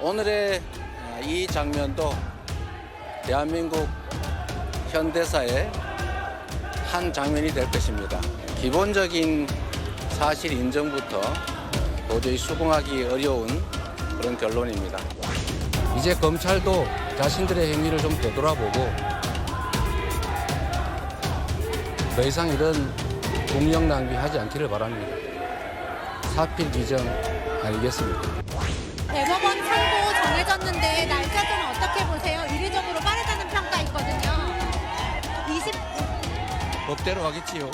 오늘의 아, 이 장면도 대한민국 현대사의 한 장면이 될 것입니다. 기본적인 사실 인정부터 도저히 수긍하기 어려운 그런 결론입니다. 이제 검찰도 자신들의 행위를 좀 되돌아보고 더 이상 이런 국력 낭비하지 않기를 바랍니다. 사필 기정 아니겠습니까? 대법원 선고 정해졌는데 날짜는 어떻게 보세요? 이례적으로 빠르다는 평가 있거든요. 20 법대로 하겠지요.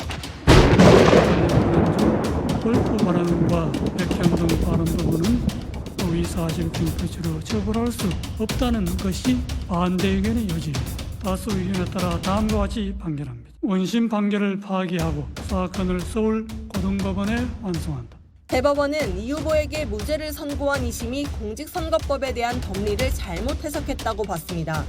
골프 발언과 백현동 발언 부분은 허위사실 공표죄로 처벌할 수 없다는 것이 반대 의견의 요지. 다수 의견에 따라 다음과 같이 판결합니다. 원심 판결을 파기하고 사건을 서울 고등법원에 완송한다. 대법원은 이 후보에게 무죄를 선고한 2심이 공직선거법에 대한 법리를 잘못 해석했다고 봤습니다.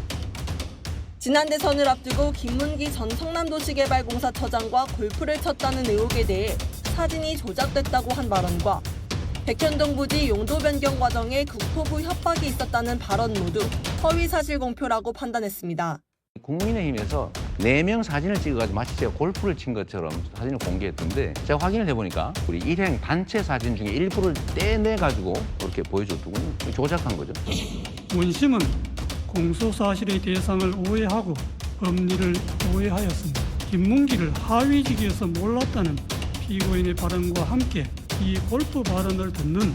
지난 대선을 앞두고 김문기 전 성남도시개발공사 처장과 골프를 쳤다는 의혹에 대해 사진이 조작됐다고 한 발언과 백현동 부지 용도 변경 과정에 국토부 협박이 있었다는 발언 모두 허위 사실 공표라고 판단했습니다. 국민의힘에서 네 명 사진을 찍어가지고 마치 제가 골프를 친 것처럼 사진을 공개했던데 제가 확인을 해보니까 우리 일행 단체 사진 중에 일부를 떼내가지고 그렇게 보여줬더군요. 조작한 거죠. 원심은 공소 사실의 대상을 오해하고 법리를 오해하였습니다. 김문기를 하위직에서 몰랐다는 피고인의 발언과 함께 이 골프 발언을 듣는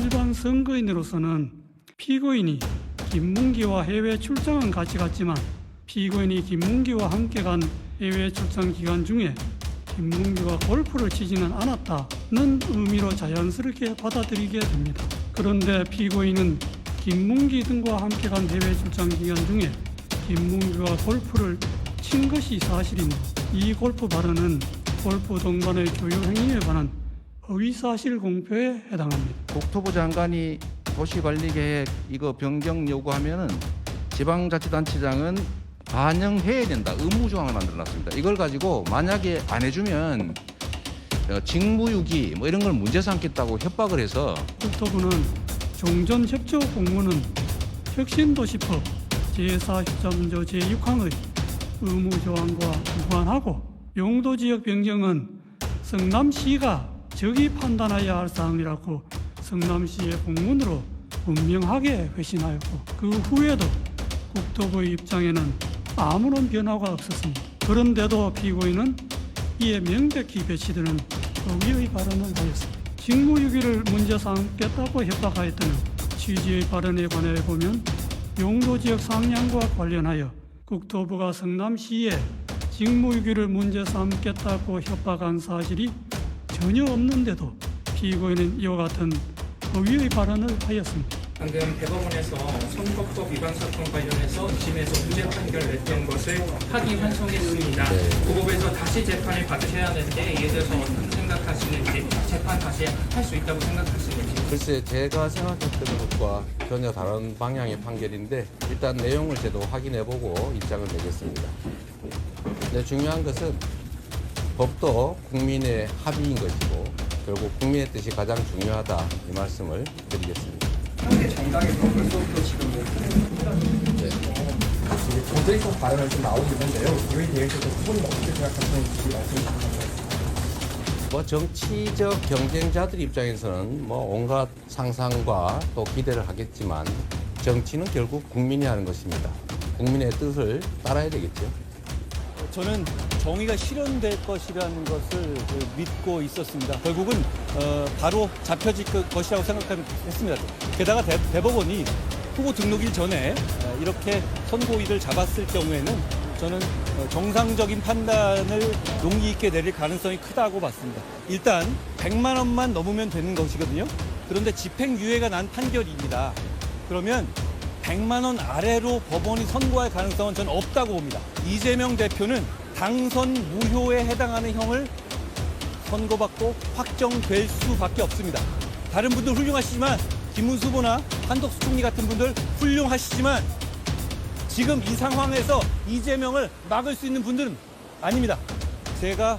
일반 선거인으로서는 피고인이 김문기와 해외 출장은 같이 갔지만 피고인이 김문기와 함께 간 해외 출장 기간 중에 김문기가 골프를 치지는 않았다는 의미로 자연스럽게 받아들이게 됩니다. 그런데 피고인은 김문기 등과 함께 간 해외 출장 기간 중에 김문기가 골프를 친 것이 사실인데 이 골프 발언은 골프 동반의 교육 행위에 관한 허위 사실 공표에 해당합니다. 국토부 장관이 도시관리계획 이거 변경 요구하면은 지방자치단체장은 반영해야 된다. 의무 조항을 만들어 놨습니다. 이걸 가지고 만약에 안 해주면 어, 직무유기 뭐 이런 걸 문제 삼겠다고 협박을 해서 국토부는 종전 협조 공문은 혁신도시법 제43조 제6항의 의무 조항과 무관하고 용도 지역 변경은 성남시가 적이 판단해야 할 사항이라고 성남시의 공문으로 분명하게 회신하였고 그 후에도 국토부의 입장에는 아무런 변화가 없었습니다. 그런데도 피고인은 이에 명백히 배치되는 허위의 발언을 하였습니다. 직무유기를 문제 삼겠다고 협박하였다는 취지의 발언에 관해 보면 용도 지역 상향과 관련하여 국토부가 성남시에 직무유기를 문제 삼겠다고 협박한 사실이 전혀 없는데도 피고인은 이와 같은 허위의 발언을 하였습니다. 방금 대법원에서 선거법 위반 사건 관련해서 2심에서 무죄 판결 냈던 것을 확인 환송했습니다. 그 법에서 다시 재판을 받으셔야 하는데 이에 대해서 어떤 생각하시는지 재판 다시 할 수 있다고 생각하시는지 글쎄 제가 생각했던 것과 전혀 다른 방향의 판결인데 일단 내용을 저도 확인해보고 입장을 내겠습니다. 근데 중요한 것은 법도 국민의 합의인 것이고 결국 국민의 뜻이 가장 중요하다 이 말씀을 드리겠습니다. 현재 정당에서 벌써부터 지금 뭐 네. 고대적 발언을 좀 나오고 있는데요. 이에 대해서 부분은 어떻게 생각하시는지 말씀 주시면 뭐 정치적 경쟁자들 입장에서는 뭐 온갖 상상과 또 기대를 하겠지만 정치는 결국 국민이 하는 것입니다. 국민의 뜻을 따라야 되겠죠. 저는 정의가 실현될 것이라는 것을 그 믿고 있었습니다. 결국은 어, 바로 잡혀질 것- 것이라고 생각했습니다. 게다가 대, 대법원이 후보 등록일 전에 어, 이렇게 선고일을 잡았을 경우에는 저는 어, 정상적인 판단을 용기 있게 내릴 가능성이 크다고 봤습니다. 일단 100만 원만 넘으면 되는 것이거든요. 그런데 집행유예가 난 판결입니다. 그러면 100만 원 아래로 법원이 선고할 가능성은 저는 없다고 봅니다. 이재명 대표는 당선 무효에 해당하는 형을 선고받고 확정될 수밖에 없습니다. 다른 분들 훌륭하시지만 김문수 후보나 한덕수 총리 같은 분들 훌륭하시지만 지금 이 상황에서 이재명을 막을 수 있는 분들은 아닙니다. 제가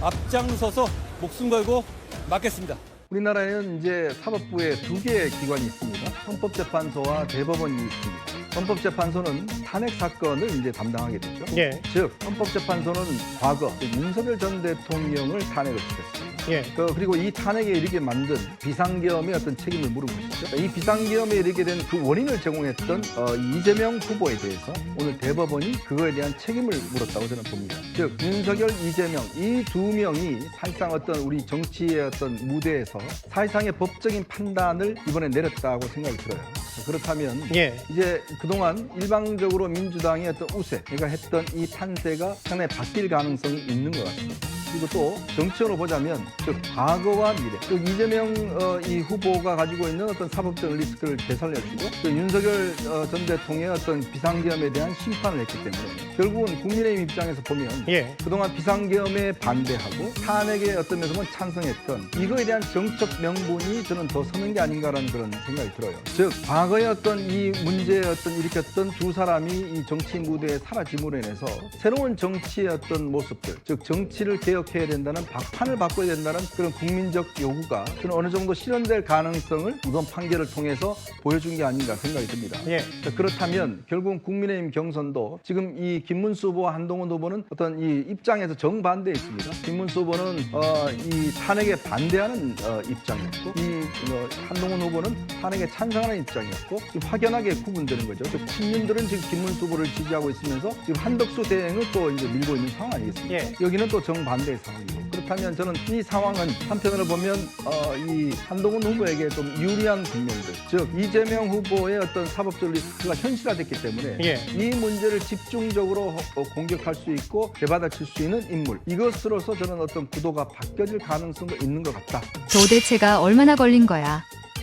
앞장서서 목숨 걸고 막겠습니다. 우리나라에는 이제 사법부에 두 개의 기관이 있습니다. 헌법재판소와 대법원이 있습니다. 헌법재판소는 탄핵 사건을 이제 담당하게 되죠. 예. 즉 헌법재판소는 과거 윤석열 전 대통령을 탄핵을 시켰습니다. 예. 그, 그리고 이 탄핵에 이르게 만든 비상계엄의 어떤 책임을 물은 것이죠. 이 비상계엄에 이르게 된 그 원인을 제공했던 어, 이재명 후보에 대해서 오늘 대법원이 그거에 대한 책임을 물었다고 저는 봅니다. 즉 윤석열, 이재명 이 두 명이 사실상 어떤 우리 정치의 어떤 무대에서 사실상의 법적인 판단을 이번에 내렸다고 생각이 들어요. 그렇다면 예. 이제 그동안 일방적으로 민주당의 어떤 우세가 했던 이 판세가 상당히 바뀔 가능성이 있는 것 같습니다. 그리고 또 정치적으로 보자면 즉 과거와 미래, 즉 이재명 어, 이 후보가 가지고 있는 어떤 사법적 리스크를 개선해주고 또 윤석열 어, 전 대통령의 어떤 비상계엄에 대한 심판을 했기 때문에 결국은 국민의힘 입장에서 보면 예. 그동안 비상계엄에 반대하고 탄핵에 어떤 면에서는 찬성했던 이거에 대한 정책 명분이 저는 더 서는 게 아닌가라는 그런 생각이 들어요. 즉 과거의 어떤 이 문제에 어떤 일으켰던 두 사람이 이 정치 무대에 사라짐으로 인해서 새로운 정치의 어떤 모습들, 즉 정치를 개혁 해야 된다는 박판을 바꿔야 된다는 그런 국민적 요구가 저는 어느 정도 실현될 가능성을 이번 판결을 통해서 보여준 게 아닌가 생각이 듭니다. 예. 자, 그렇다면 결국은 국민의힘 경선도 지금 이 김문수 후보와 한동훈 후보는 어떤 이 입장에서 정반대에 있습니다. 김문수 후보는 어, 이 탄핵에 반대하는 어, 입장이었고 이 어, 한동훈 후보는 탄핵에 찬성하는 입장이었고 확연하게 구분되는 거죠. 즉 친윤들은 지금 김문수 후보를 지지하고 있으면서 지금 한덕수 대행을 또 이제 밀고 있는 상황 아니겠습니까? 예. 여기는 또 정반대 의 상황이고 그렇다면 저는 이 상황은 한편으로 보면 어, 이 한동훈 후보에게 좀 유리한 국면들 즉 이재명 후보의 어떤 사법적 리스크가 현실화됐기 때문에 예. 이 문제를 집중적으로 어, 공격할 수 있고 대받아칠 수 있는 인물 이것으로서 저는 어떤 구도가 바뀌어질 가능성도 있는 것 같다. 도대체가 얼마나 걸린 거야.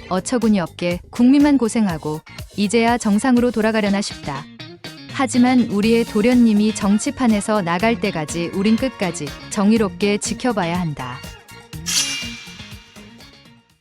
어처구니 없게 국민만 고생하고 이제야 정상으로 돌아가려나 싶다. 하지만 우리의 도련님이 정치판에서 나갈 때까지 우린 끝까지 정의롭게 지켜봐야 한다.